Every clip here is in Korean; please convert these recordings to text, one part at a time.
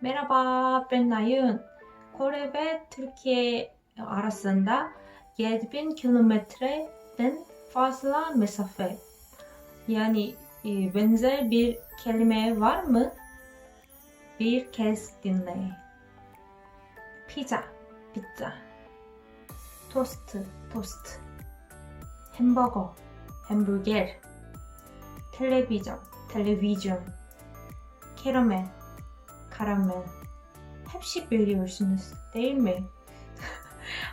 Merhaba ben Nayun. Kore ve Türkiye arasında 7000 kilometreden fazla mesafe. Yani e, benzer bir kelime var mı? Bir kez dinle. Pizza, pizza. Tost, tost. Biliyorsunuz değil mi?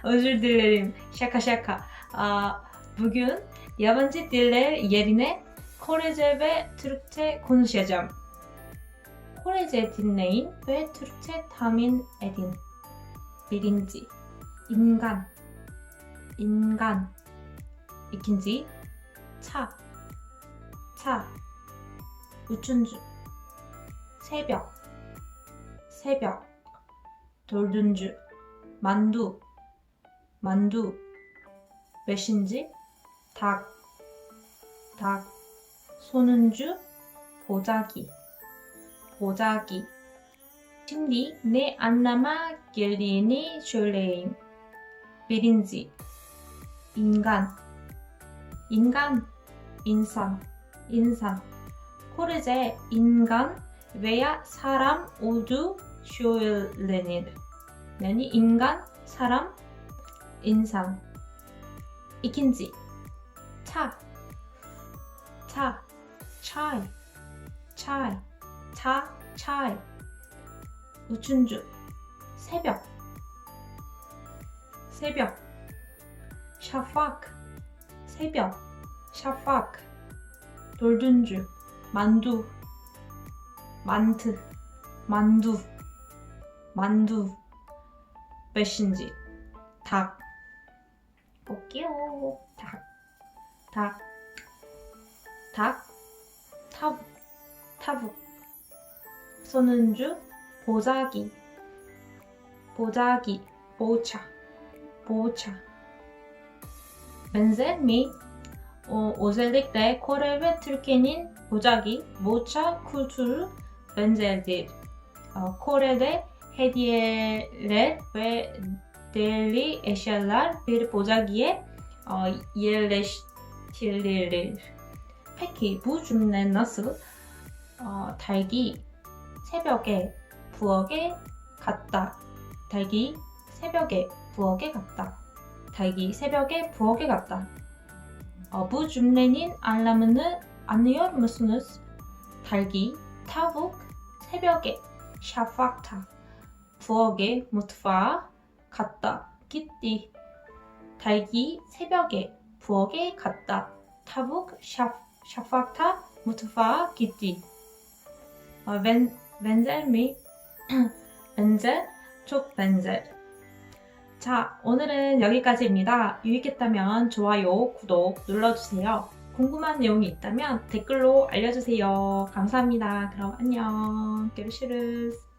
Özür dilerim. Şaka şaka. Aa, bugün yabancı diller yerine Korece ve Türkçe konuşacağım. Korece dinleyin ve Türkçe tahmin edin. Birinci, 인간, 인간. İkinci, 차, 차. üçüncü, 새벽, 새벽. dördüncü, 만두, 만두. beşinci, 닭, 닭. sonuncu, 보자기, 보자기. Şimdi ne anlama geldiğini söyleyin. Birinci, 인간, 인간, insan, insan. Korece ingan veya söylenir. Yani ingan, saram, insan. İkinci, 차, 차, çay, çay, 차, çay. Üçüncü, 새벽, 새벽, şafak, 새벽, şafak. Dördüncü, 만두, 만트, 만두, 만두. Beşinci, 닭. 볼게요. 닭, 닭, 닭, 타북, 타북. sonuncu, 보자기, 보자기, 보차, 보차. Benzer mi? O, özellikle Kore ve Türkiye'nin 보자기, 모차 kültürü benzerdir. Aa, Kore'de hediyeler ve değerli eşyalar bir 보자기에 aa, yerleştirilir. Peki bu cümle nasıl? 아, 닭이 새벽에 부엌에 갔다. 닭이 새벽에 부엌에 갔다. 닭이 새벽에 부엌에 갔다. 어, bu cümlenin anlamını anlıyor musunuz? 닭이 tavuk 새벽에 şafakta 부엌에 mutfağa 갔다. gitti. 닭이 새벽에 부엌에 갔다. tavuk şaf, şafakta mutfağa gitti. 어, ben, benzer mi? benzer? çok benzer. 자, 오늘은 여기까지입니다. 유익했다면 좋아요, 구독 눌러주세요. 궁금한 내용이 있다면 댓글로 알려주세요. 감사합니다. 그럼 안녕. 게르시르스.